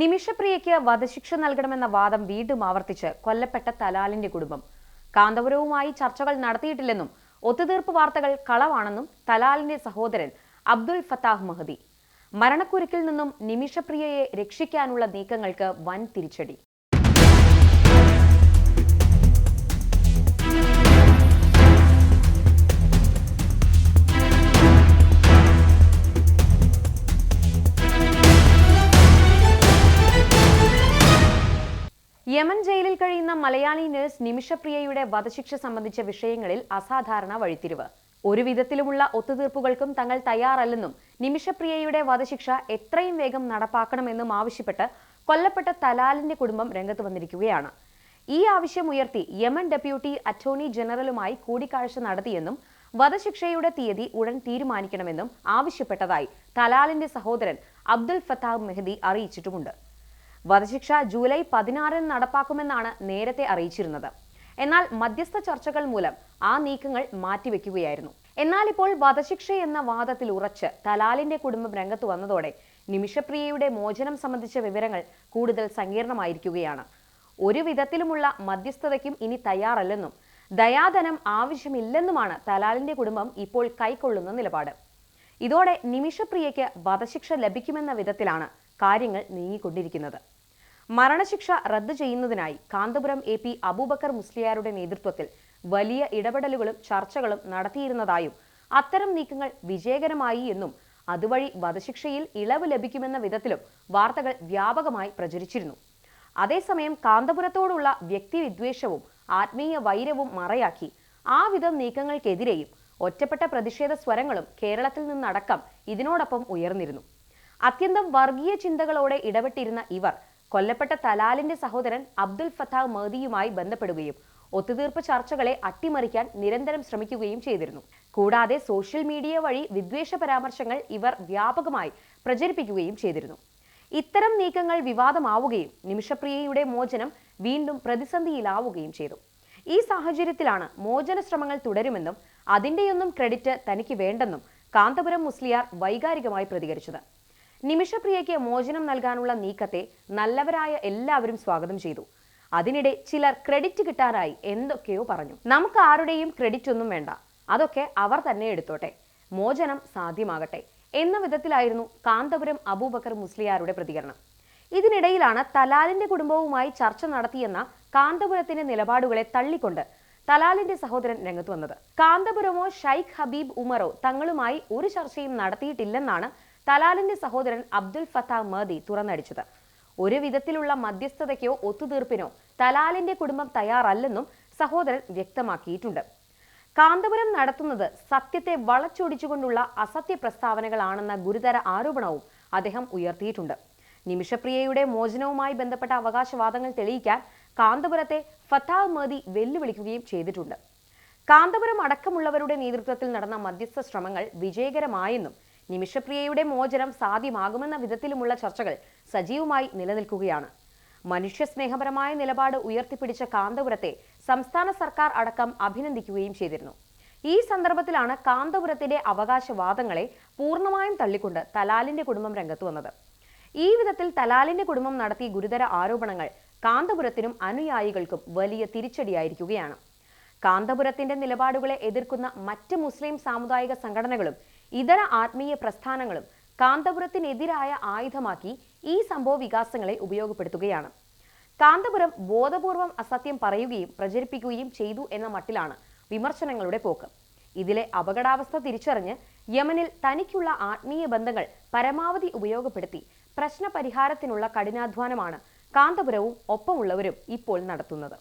നിമിഷപ്രിയയ്ക്ക് വധശിക്ഷ നൽകണമെന്ന വാദം വീണ്ടും ആവർത്തിച്ച് കൊല്ലപ്പെട്ട തലാലിന്റെ കുടുംബം. കാന്തപുരവുമായി ചർച്ചകൾ നടത്തിയിട്ടില്ലെന്നും ഒത്തുതീർപ്പ് വാർത്തകൾ കളവാണെന്നും തലാലിന്റെ സഹോദരൻ അബ്ദുൽ ഫത്താഹ് മഹദി. മരണക്കുരുക്കിൽ നിന്നും നിമിഷപ്രിയയെ രക്ഷിക്കാനുള്ള നീക്കങ്ങൾക്ക് വൻ തിരിച്ചടി. യമൻ ജയിലിൽ കഴിയുന്ന മലയാളി നഴ്സ് നിമിഷപ്രിയയുടെ വധശിക്ഷ സംബന്ധിച്ച വിഷയങ്ങളിൽ അസാധാരണ വഴിത്തിരിവ്. ഒരു വിധത്തിലുമുള്ള ഒത്തുതീർപ്പുകൾക്കും തങ്ങൾ തയ്യാറല്ലെന്നും നിമിഷപ്രിയയുടെ വധശിക്ഷ എത്രയും വേഗം നടപ്പാക്കണമെന്നും ആവശ്യപ്പെട്ട് കൊല്ലപ്പെട്ട തലാലിന്റെ കുടുംബം രംഗത്ത് വന്നിരിക്കുകയാണ്. ഈ ആവശ്യം ഉയർത്തി യമൻ ഡെപ്യൂട്ടി അറ്റോർണി ജനറലുമായി കൂടിക്കാഴ്ച നടത്തിയെന്നും വധശിക്ഷയുടെ തീയതി ഉടൻ തീരുമാനിക്കണമെന്നും ആവശ്യപ്പെട്ടതായി തലാലിന്റെ സഹോദരൻ അബ്ദുൽ ഫത്താഹ് മെഹദി അറിയിച്ചിട്ടുമുണ്ട്. വധശിക്ഷ ജൂലൈ പതിനാറിന് നടപ്പാക്കുമെന്നാണ് നേരത്തെ അറിയിച്ചിരുന്നത്. എന്നാൽ മധ്യസ്ഥ ചർച്ചകൾ മൂലം ആ നീക്കങ്ങൾ മാറ്റിവെക്കുകയായിരുന്നു. എന്നാൽ ഇപ്പോൾ വധശിക്ഷ എന്ന വാദത്തിൽ ഉറച്ച് തലാലിന്റെ കുടുംബം രംഗത്ത് വന്നതോടെ നിമിഷപ്രിയയുടെ മോചനം സംബന്ധിച്ച വിവരങ്ങൾ കൂടുതൽ സങ്കീർണമായിരിക്കുകയാണ്. ഒരു വിധത്തിലുമുള്ള മധ്യസ്ഥതയ്ക്കും ഇനി തയ്യാറല്ലെന്നും ദയാധനം ആവശ്യമില്ലെന്നുമാണ് തലാലിന്റെ കുടുംബം ഇപ്പോൾ കൈക്കൊള്ളുന്ന നിലപാട്. ഇതോടെ നിമിഷപ്രിയയ്ക്ക് വധശിക്ഷ ലഭിക്കുമെന്ന വിധത്തിലാണ് കാര്യങ്ങൾ നീങ്ങിക്കൊണ്ടിരിക്കുന്നത്. മരണശിക്ഷ റദ്ദു ചെയ്യുന്നതിനായി കാന്തപുരം എ പി അബൂബക്കർ മുസ്ലിയാരുടെ നേതൃത്വത്തിൽ വലിയ ഇടപെടലുകളും ചർച്ചകളും നടത്തിയിരുന്നതായും അത്തരം നീക്കങ്ങൾ വിജയകരമായി എന്നും അതുവഴി വധശിക്ഷയിൽ ഇളവ് ലഭിക്കുമെന്ന വിധത്തിലും വാർത്തകൾ വ്യാപകമായി പ്രചരിച്ചിരുന്നു. അതേസമയം കാന്തപുരത്തോടുള്ള വ്യക്തിവിദ്വേഷവും ആത്മീയ വൈരവും മറയാക്കി ആ വിധം നീക്കങ്ങൾക്കെതിരെയും ഒറ്റപ്പെട്ട പ്രതിഷേധ സ്വരങ്ങളും കേരളത്തിൽ നിന്നടക്കം ഇതിനോടൊപ്പം ഉയർന്നിരുന്നു. അത്യന്തം വർഗീയ ചിന്തകളോടെ ഇടപെട്ടിരുന്ന ഇവർ കൊല്ലപ്പെട്ട തലാലിന്റെ സഹോദരൻ അബ്ദുൽ ഫത്താഹ് മഹദിയുമായി ബന്ധപ്പെടുകയും ഒത്തുതീർപ്പ് ചർച്ചകളെ അട്ടിമറിക്കാൻ നിരന്തരം ശ്രമിക്കുകയും ചെയ്തിരുന്നു. കൂടാതെ സോഷ്യൽ മീഡിയ വഴി വിദ്വേഷ പരാമർശങ്ങൾ ഇവർ വ്യാപകമായി പ്രചരിപ്പിക്കുകയും ചെയ്തിരുന്നു. ഇത്തരം നീക്കങ്ങൾ വിവാദമാവുകയും നിമിഷപ്രിയയുടെ മോചനം വീണ്ടും പ്രതിസന്ധിയിലാവുകയും ചെയ്തു. ഈ സാഹചര്യത്തിലാണ് മോചന ശ്രമങ്ങൾ തുടരുമെന്നും അതിന്റെയൊന്നും ക്രെഡിറ്റ് തനിക്ക് വേണ്ടെന്നും കാന്തപുരം മുസ്ലിയാർ വൈകാരികമായി പ്രതികരിച്ചത്. നിമിഷപ്രിയയ്ക്ക് മോചനം നൽകാനുള്ള നീക്കത്തെ നല്ലവരായ എല്ലാവരും സ്വാഗതം ചെയ്തു. അതിനിടെ ചിലർ ക്രെഡിറ്റ് കിട്ടാനായി എന്തൊക്കെയോ പറഞ്ഞു. നമുക്ക് ആരുടെയും ക്രെഡിറ്റ് ഒന്നും വേണ്ട. അതൊക്കെ അവർ തന്നെ എടുത്തോട്ടെ. മോചനം സാധ്യമാകട്ടെ എന്ന വിധത്തിലായിരുന്നു കാന്തപുരം അബൂബക്കർ മുസ്ലിയാരുടെ പ്രതികരണം. ഇതിനിടയിലാണ് തലാലിന്റെ കുടുംബവുമായി ചർച്ച നടത്തിയെന്ന കാന്തപുരത്തിന്റെ നിലപാടുകളെ തള്ളിക്കൊണ്ട് തലാലിന്റെ സഹോദരൻ രംഗത്ത് വന്നത്. കാന്തപുരമോ ഷൈഖ് ഹബീബ് ഉമറോ തങ്ങളുമായി ഒരു ചർച്ചയും നടത്തിയിട്ടില്ലെന്നാണ് തലാലിന്റെ സഹോദരൻ അബ്ദുൽ ഫത്താഹ് മദി തുറന്നടിച്ചത്. ഒരു വിധത്തിലുള്ള മധ്യസ്ഥതയ്ക്കോ ഒത്തുതീർപ്പിനോ തലാലിന്റെ കുടുംബം തയ്യാറല്ലെന്നും സഹോദരൻ വ്യക്തമാക്കിയിട്ടുണ്ട്. കാന്തപുരം നടത്തുന്നത് സത്യത്തെ വളച്ചൊടിച്ചുകൊണ്ടുള്ള അസത്യ പ്രസ്താവനകളാണെന്ന ഗുരുതര ആരോപണവും അദ്ദേഹം ഉയർത്തിയിട്ടുണ്ട്. നിമിഷപ്രിയയുടെ മോചനവുമായി ബന്ധപ്പെട്ട അവകാശവാദങ്ങൾ തെളിയിക്കാൻ കാന്തപുരത്തെ ഫത്താഹ് മദി വെല്ലുവിളിക്കുകയും ചെയ്തിട്ടുണ്ട്. കാന്തപുരം അടക്കമുള്ളവരുടെ നേതൃത്വത്തിൽ നടന്ന മധ്യസ്ഥ ശ്രമങ്ങൾ വിജയകരമായെന്നും നിമിഷപ്രിയയുടെ മോചനം സാധ്യമാകുമെന്ന വിധത്തിലുമുള്ള ചർച്ചകൾ സജീവമായി നിലനിൽക്കുകയാണ്. മനുഷ്യസ്നേഹപരമായ നിലപാട് ഉയർത്തിപ്പിടിച്ച കാന്തപുരത്തെ സംസ്ഥാന സർക്കാർ അടക്കം അഭിനന്ദിക്കുകയും ചെയ്തിരുന്നു. ഈ സന്ദർഭത്തിലാണ് കാന്തപുരത്തിന്റെ അവകാശവാദങ്ങളെ പൂർണമായും തള്ളിക്കൊണ്ട് തലാലിന്റെ കുടുംബം രംഗത്ത് വന്നത്. ഈ വിധത്തിൽ തലാലിന്റെ കുടുംബം നടത്തിയ ഗുരുതര ആരോപണങ്ങൾ കാന്തപുരത്തിനും അനുയായികൾക്കും വലിയ തിരിച്ചടിയായിരിക്കുകയാണ്. കാന്തപുരത്തിന്റെ നിലപാടുകളെ എതിർക്കുന്ന മറ്റ് മുസ്ലിം സാമുദായിക സംഘടനകളും ഇതര ആത്മീയ പ്രസ്ഥാനങ്ങളും കാന്തപുരത്തിനെതിരായ ആയുധമാക്കി ഈ സംഭവ വികാസങ്ങളെ ഉപയോഗപ്പെടുത്തുകയാണ്. കാന്തപുരം ബോധപൂർവം അസത്യം പറയുകയും പ്രചരിപ്പിക്കുകയും ചെയ്തു എന്ന മട്ടിലാണ് വിമർശനങ്ങളുടെ പോക്ക്. ഇതിലെ അപകടാവസ്ഥ തിരിച്ചറിഞ്ഞ് യമനിൽ തനിക്കുള്ള ആത്മീയ ബന്ധങ്ങൾ പരമാവധി ഉപയോഗപ്പെടുത്തി പ്രശ്നപരിഹാരത്തിനുള്ള കഠിനാധ്വാനമാണ് കാന്തപുരവും ഒപ്പമുള്ളവരും ഇപ്പോൾ നടത്തുന്നത്.